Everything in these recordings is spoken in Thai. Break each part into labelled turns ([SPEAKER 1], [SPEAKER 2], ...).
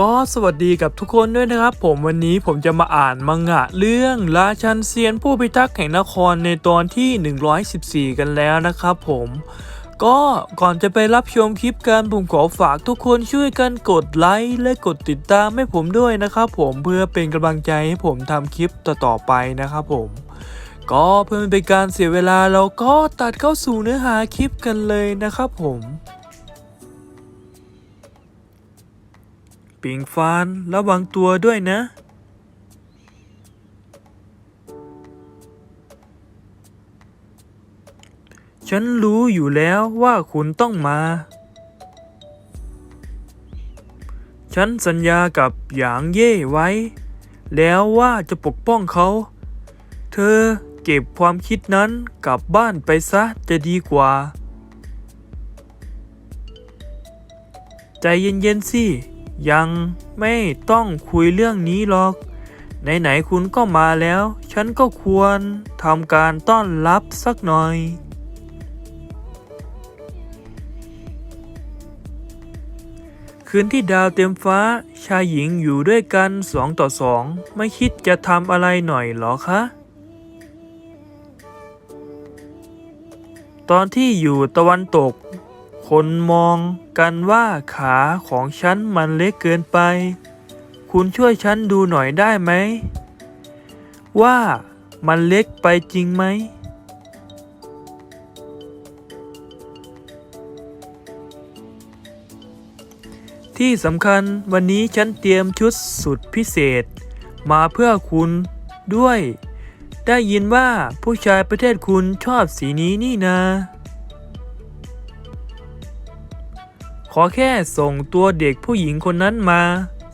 [SPEAKER 1] ก็สวัสดีกับทุกคนด้วยนะครับ ผมวันนี้ผมจะมาอ่านมังงะเรื่องราชันเซียนผู้พิทักษ์แห่งนครในตอนที่ 114 กันแล้วนะครับผมก็ก่อนจะไปรับชมคลิปกันผมขอฝากทุกคนช่วยกันกดไลค์และกดติดตามให้ผมด้วยนะครับผมเพื่อเป็นกำลังใจให้ผมทำคลิปต่อๆไปนะครับผม ก็เพื่อไม่เป็นการเสียเวลาเราก็ตัดเข้าสู่เนื้อหาคลิปกันเลยนะครับผม ปิงฟานระวังตัวด้วยนะ ฉันรู้อยู่แล้วว่าคุณต้องมา ฉันสัญญากับหยางเย่ไว้ แล้วว่าจะปกป้องเขา เธอเก็บความคิดนั้นกลับบ้านไปซะจะดีกว่า ใจเย็นๆสิ ยังไม่ต้องคุยเรื่องนี้หรอก ไหนๆคุณก็มาแล้ว ฉันก็ควรทำการต้อนรับสักหน่อย คืนที่ดาวเต็มฟ้าชายหญิงอยู่ด้วยกันสองต่อสอง ไม่คิดจะทำอะไรหน่อยหรอคะตอนที่อยู่ตะวันตก คนมองกันว่าขาของฉันมันเล็กเกินไป คุณช่วยฉันดูหน่อยได้ไหม ว่ามันเล็กไปจริงไหม ที่สำคัญวันนี้ฉันเตรียมชุดสุดพิเศษ มาเพื่อคุณด้วย ได้ยินว่าผู้ชายประเทศคุณชอบสีนี้นี่นา ขอแค่ส่งตัวเด็กผู้หญิงคนนั้นมา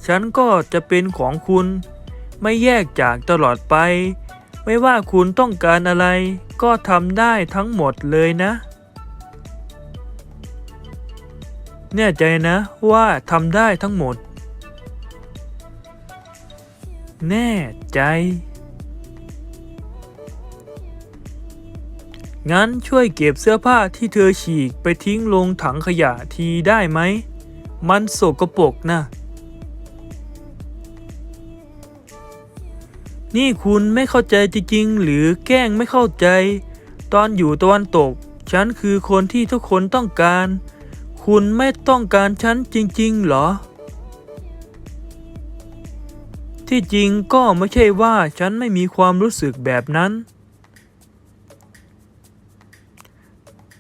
[SPEAKER 1] ฉันก็จะเป็นของคุณ ไม่แยกจากตลอดไป ไม่ว่าคุณต้องการอะไร ก็ทำได้ทั้งหมดเลยนะ แน่ใจนะว่าทำได้ทั้งหมด แน่ใจ งั้นช่วยเก็บเสื้อผ้าที่เธอฉีกไปทิ้งลงถังขยะทีได้ไหม มันสกปรกนะ นี่คุณไม่เข้าใจจริงๆ หรือแกล้งไม่เข้าใจ ตอนอยู่ตะวันตก ฉันคือคนที่ทุกคนต้องการ คุณไม่ต้องการฉันจริงๆเหรอ ที่จริงก็ไม่ใช่ว่าฉันไม่มีความรู้สึกแบบนั้น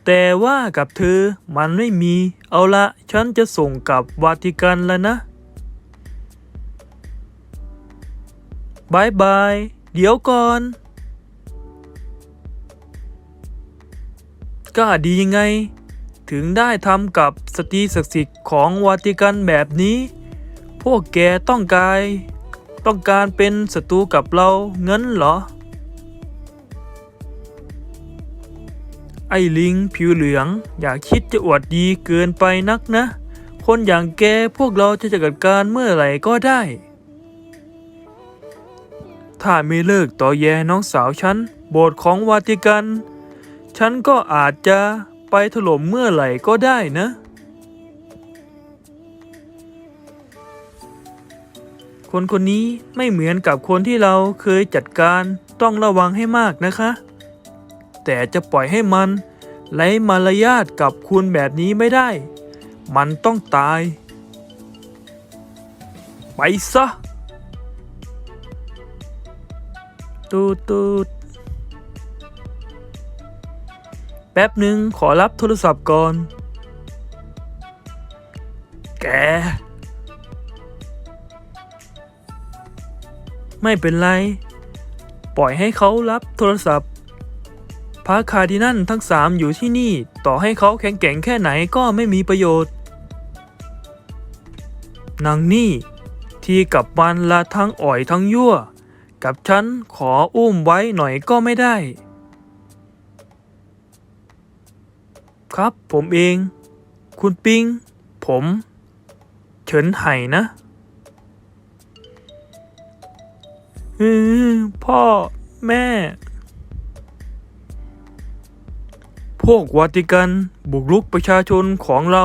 [SPEAKER 1] แต่ว่ากับเธอมันไม่มี เอาละฉันจะส่งกลับวาติกันแล้วนะบายบาย เดี๋ยวก่อนกล้าดียังไง ถึงได้ทำกับสตรีศักดิ์สิทธิ์ของวาติกันแบบนี้ พวกแกต้องการต้องการเป็นศัตรูกับเราเงินเหรอ ไอ้ลิงผิวเหลือง อย่าคิดจะอวดดีเกินไปนักนะ คนอย่างแกพวกเราจะจัดการเมื่อไหร่ก็ได้ ถ้าไม่เลิกต่อแยน้องสาวฉัน โบสถ์ของวาติกัน ฉันก็อาจจะไปถล่มเมื่อไหร่ก็ได้นะ คนคนนี้ไม่เหมือนกับคนที่เราเคยจัดการต้องระวังให้มากนะคะ แต่จะปล่อยให้มันไร้มารยาทกับคุณแบบนี้ไม่ได้ มันต้องตาย ไปซะ ตูดตูดแป๊บหนึ่งขอรับโทรศัพท์ก่อน แก ไม่เป็นไร ปล่อยให้เขารับโทรศัพท์ พระคาร์ดินันทั้งสามอยู่ที่นี่ ต่อให้เขาแข็งแกร่งแค่ไหนก็ไม่มีประโยชน์ นางนี่ ที่กับมันละทั้งอ่อยทั้งยั่ว กับฉันขออุ้มไว้หน่อยก็ไม่ได้ ครับผมเอง คุณปิง ผม เฉินไห่นะอือพ่อ แม่ วกวาติกัน บุกรุกประชาชนของเรา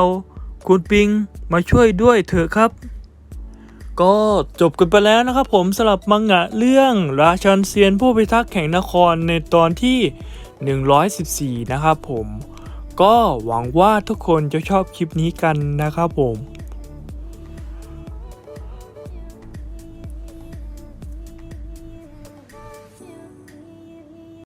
[SPEAKER 1] คุณปิงมาช่วยด้วยเถอะครับ ก็จบกันไปแล้วนะครับผมสำหรับมังงะเรื่องราชันเซียนผู้พิทักษ์แห่งนครในตอนที่ 114 นะครับผม ก็หวังว่าทุกคนจะชอบคลิปนี้กันนะครับผม